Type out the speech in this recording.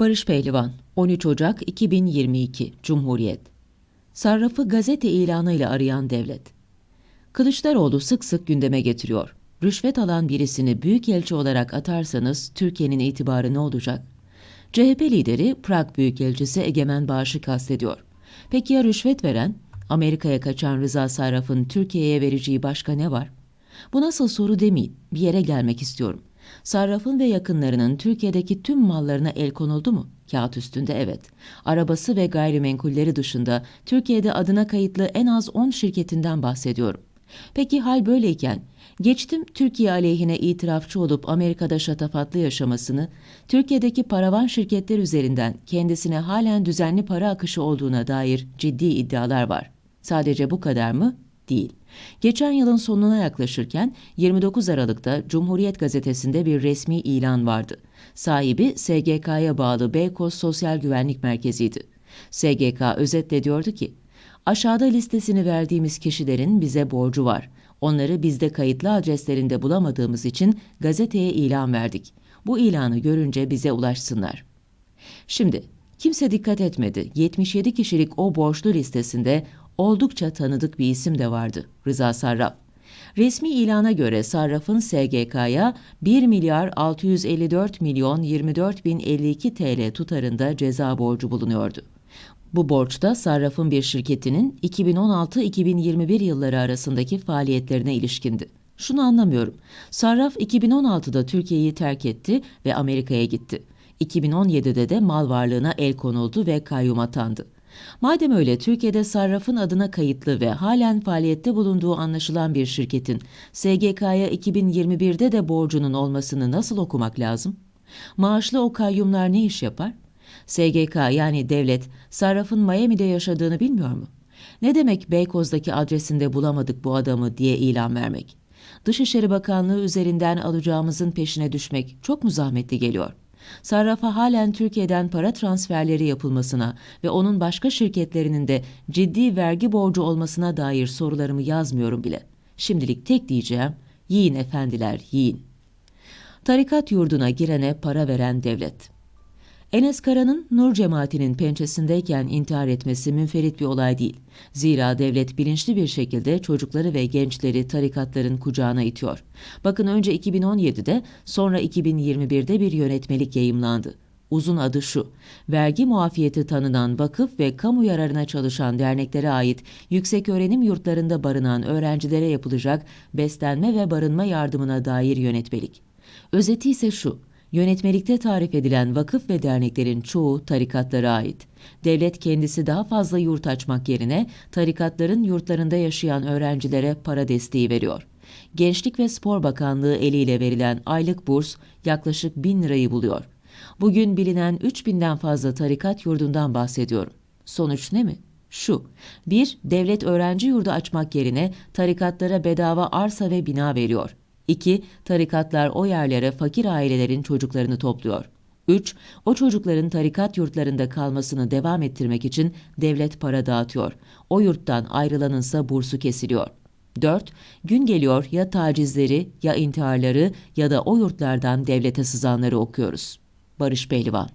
Barış Pehlivan, 13 Ocak 2022, Cumhuriyet. Sarrafı gazete ilanıyla arayan devlet. Kılıçdaroğlu sık sık gündeme getiriyor. Rüşvet alan birisini büyükelçi olarak atarsanız Türkiye'nin itibarı ne olacak? CHP lideri Prag Büyükelçisi Egemen Bağış'ı kastediyor. Peki ya rüşvet veren? Amerika'ya kaçan Rıza Sarraf'ın Türkiye'ye vereceği başka ne var? Bu nasıl soru demeyin, bir yere gelmek istiyorum. Sarraf'ın ve yakınlarının Türkiye'deki tüm mallarına el konuldu mu? Kağıt üstünde evet. Arabası ve gayrimenkulleri dışında Türkiye'de adına kayıtlı en az 10 şirketinden bahsediyorum. Peki hal böyleyken, geçtim Türkiye aleyhine itirafçı olup Amerika'da şatafatlı yaşamasını, Türkiye'deki paravan şirketler üzerinden kendisine halen düzenli para akışı olduğuna dair ciddi iddialar var. Sadece bu kadar mı? Değil. Geçen yılın sonuna yaklaşırken 29 Aralık'ta Cumhuriyet Gazetesi'nde bir resmi ilan vardı. Sahibi SGK'ya bağlı Beykoz Sosyal Güvenlik Merkezi'ydi. SGK özetle diyordu ki, aşağıda listesini verdiğimiz kişilerin bize borcu var. Onları bizde kayıtlı adreslerinde bulamadığımız için gazeteye ilan verdik. Bu ilanı görünce bize ulaşsınlar. Şimdi kimse dikkat etmedi. 77 kişilik o borçlu listesinde oldukça tanıdık bir isim de vardı. Rıza Sarraf. Resmi ilana göre Sarraf'ın SGK'ya 1 milyar 654 milyon 24 bin 52 TL tutarında ceza borcu bulunuyordu. Bu borçta Sarraf'ın bir şirketinin 2016-2021 yılları arasındaki faaliyetlerine ilişkindi. Şunu anlamıyorum. Sarraf 2016'da Türkiye'yi terk etti ve Amerika'ya gitti. 2017'de de mal varlığına el konuldu ve kayyum atandı. Madem öyle Türkiye'de Sarraf'ın adına kayıtlı ve halen faaliyette bulunduğu anlaşılan bir şirketin SGK'ya 2021'de de borcunun olmasını nasıl okumak lazım? Maaşlı o kayyumlar ne iş yapar? SGK yani devlet Sarraf'ın Miami'de yaşadığını bilmiyor mu? Ne demek Beykoz'daki adresinde bulamadık bu adamı diye ilan vermek? Dışişleri Bakanlığı üzerinden alacağımızın peşine düşmek çok mu zahmetli geliyor? Sarrafa halen Türkiye'den para transferleri yapılmasına ve onun başka şirketlerinin de ciddi vergi borcu olmasına dair sorularımı yazmıyorum bile. Şimdilik tek diyeceğim, yiyin efendiler, yiyin. Tarikat yurduna girene para veren devlet. Enes Kara'nın Nur cemaatinin pençesindeyken intihar etmesi münferit bir olay değil. Zira devlet bilinçli bir şekilde çocukları ve gençleri tarikatların kucağına itiyor. Bakın önce 2017'de sonra 2021'de bir yönetmelik yayımlandı. Uzun adı şu, vergi muafiyeti tanınan vakıf ve kamu yararına çalışan derneklere ait yüksek öğrenim yurtlarında barınan öğrencilere yapılacak beslenme ve barınma yardımına dair yönetmelik. Özeti ise şu, Yönetmelikte tarif edilen vakıf ve derneklerin çoğu tarikatlara ait. Devlet kendisi daha fazla yurt açmak yerine tarikatların yurtlarında yaşayan öğrencilere para desteği veriyor. Gençlik ve Spor Bakanlığı eliyle verilen aylık burs yaklaşık 1000 lirayı buluyor. Bugün bilinen 3000'den fazla tarikat yurdundan bahsediyorum. Sonuç ne mi? Şu, bir, devlet öğrenci yurdu açmak yerine tarikatlara bedava arsa ve bina veriyor. 2. Tarikatlar o yerlere fakir ailelerin çocuklarını topluyor. 3. O çocukların tarikat yurtlarında kalmasını devam ettirmek için devlet para dağıtıyor. O yurttan ayrılanınsa bursu kesiliyor. 4. Gün geliyor ya tacizleri ya intiharları ya da o yurtlardan devlete sızanları okuyoruz. Barış Pehlivan